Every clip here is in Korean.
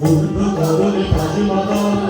우리도 가보니 다짐하다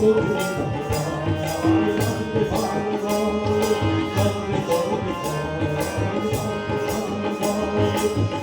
Thank you.